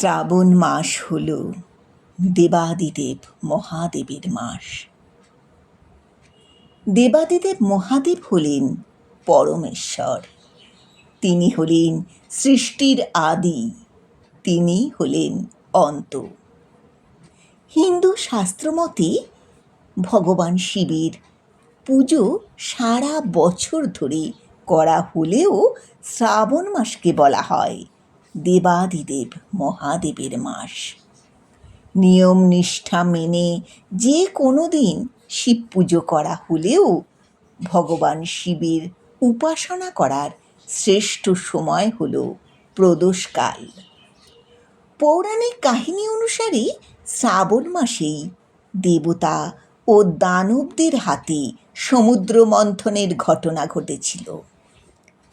শ্রাবণ মাস হল, দেবাদিদেব মহাদেবের মাস। দেবাদিদেব মহাদেব হলেন পরমেশ্বর। তিনি হলেন সৃষ্টির আদি। তিনি হলেন অন্ত। হিন্দু শাস্ত্রমতে ভগবান শিবের পুজো সারা বছর ধরে করা হলেও শ্রাবণ মাসকে বলা হয়। দেবাদিদেব মহাদেবের মাস। নিয়ম নিষ্ঠা মেনে যে কোনো দিন শিব পুজো করা হলেও ভগবান শিবের উপাসনা করার শ্রেষ্ঠ সময় হল প্রদোষকাল। পৌরাণিক কাহিনী অনুসারে শ্রাবণ মাসেই দেবতা ও দানবদের হাতে সমুদ্র মন্থনের ঘটনা ঘটেছিল।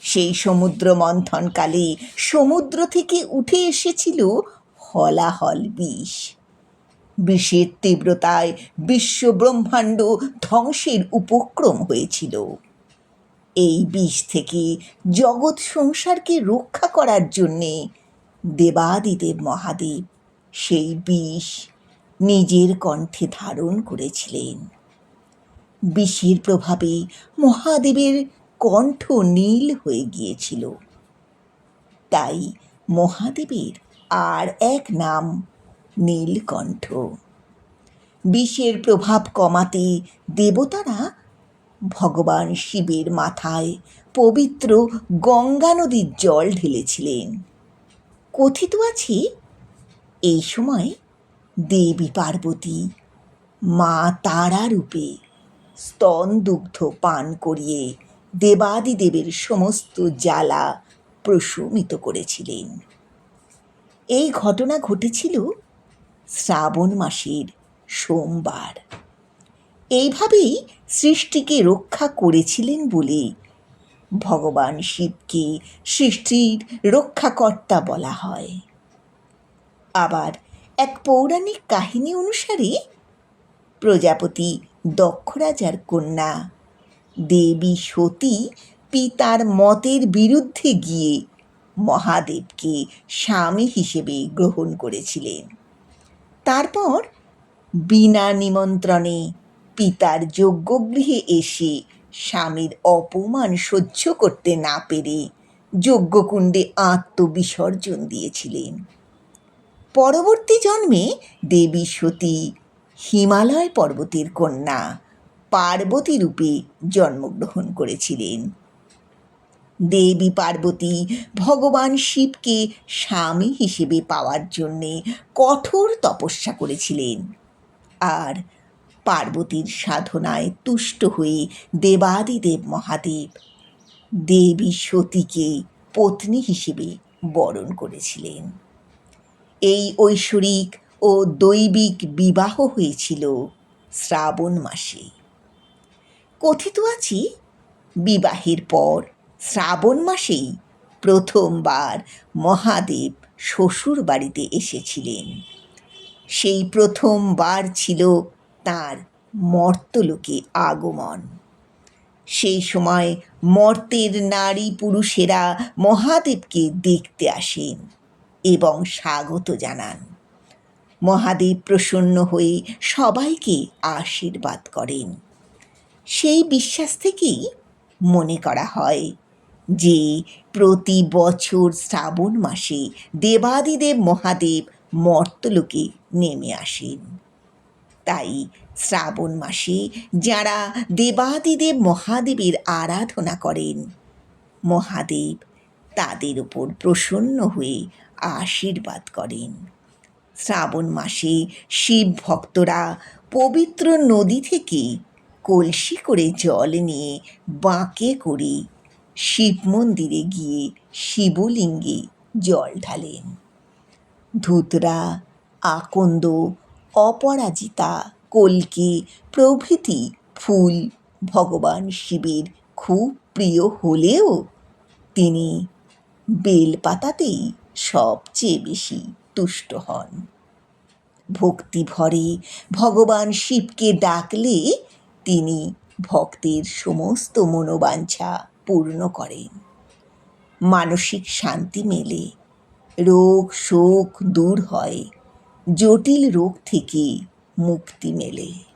সেই সমুদ্র মন্থনকালে সমুদ্র থেকে উঠে এসেছিল হলাহল বিষ। বিষের তীব্রতায় বিশ্ব ব্রহ্মাণ্ড ধ্বংসের উপক্রম হয়েছিল। এই বিষ থেকে জগৎ সংসারকে রক্ষা করার জন্যে দেবাদিদেব মহাদেব সেই বিষ নিজের কণ্ঠে ধারণ করেছিলেন। বিষের প্রভাবে মহাদেবের কণ্ঠ নীল হয়ে গিয়েছিল। তাই মহাদেবের আর এক নাম নীলকণ্ঠ। বিষের প্রভাব কমাতে দেবতারা ভগবান শিবের মাথায় পবিত্র গঙ্গা নদীর জল ঢেলেছিলেন। কথিত আছে, এই সময় দেবী পার্বতী মা তারা রূপে স্তন দুগ্ধ পান করিয়ে দেবাদিদেবের সমস্ত জ্বালা প্রশমিত করেছিলেন। এই ঘটনা ঘটেছিল শ্রাবণ মাসের সোমবার। এইভাবেই সৃষ্টিকে রক্ষা করেছিলেন বলে ভগবান শিবকে সৃষ্টির রক্ষাকর্তা বলা হয়। আবার এক পৌরাণিক কাহিনী অনুসারে প্রজাপতি দক্ষ রাজার কন্যা দেবী সতী পিতার মতের বিরুদ্ধে গিয়ে মহাদেবকে স্বামী হিসেবে গ্রহণ করেছিলেন। তারপর বিনা নিমন্ত্রণে পিতার যজ্ঞগৃহে এসে স্বামীর অপমান সহ্য করতে না পেরে যজ্ঞকুণ্ডে আত্মবিসর্জন দিয়েছিলেন। পরবর্তী জন্মে দেবী সতী হিমালয় পর্বতের কন্যা পার্বতী রূপে জন্মগ্রহণ করেছিলেন। দেবী পার্বতী ভগবান শিবকে স্বামী হিসেবে পাওয়ার জন্যে কঠোর তপস্যা করেছিলেন। আর পার্বতীর সাধনায় তুষ্ট হয়ে দেবাদিদেব মহাদেব দেবী সতীকে পত্নী হিসেবে বরণ করেছিলেন। এই ঐশ্বরিক ও দৈবিক বিবাহ হয়েছিল শ্রাবণ মাসে। কথিত আছি? বিবাহের পর, শ্রাবণ মাসেই প্রথমবার মহাদেব শ্বশুর বাড়িতে এসেছিলেন। সেই প্রথমবার ছিল তার মর্তলোকে আগমন। সেই সময় মর্তের নারী পুরুষেরা মহাদেবকে দেখতে আসেন এবং স্বাগত জানান। মহাদেব প্রসন্ন হয়ে সবাইকে আশীর্বাদ করেন। সেই বিশ্বাস থেকেই মনে করা হয় যে প্রতি বছর শ্রাবণ মাসে দেবাদিদেব মহাদেব মর্তলোকে নেমে আসেন। তাই শ্রাবণ মাসে যারা দেবাদিদেব মহাদেবের আরাধনা করেন, মহাদেব তাদের উপর প্রসন্ন হয়ে আশীর্বাদ করেন। শ্রাবণ মাসে শিব ভক্তরা পবিত্র নদী থেকে কলসি করে জল নিয়ে বাঁকে করে শিব মন্দিরে গিয়ে শিবলিঙ্গে জল ঢালেন। ধুতরা, আকন্দ, অপরাজিতা, কলকে প্রভৃতি ফুল ভগবান শিবের খুব প্রিয় হলেও তিনি বেলপাতাতেই সবচেয়ে বেশি তুষ্ট হন। ভক্তি ভরে ভগবান শিবকে ডাকলে তিনি ভক্তের সমস্ত মনোবাঞ্ছা পূর্ণ করেন। মানসিক শান্তি মেলে, রোগ শোক দূর হয়, জটিল রোগ থেকে মুক্তি মেলে।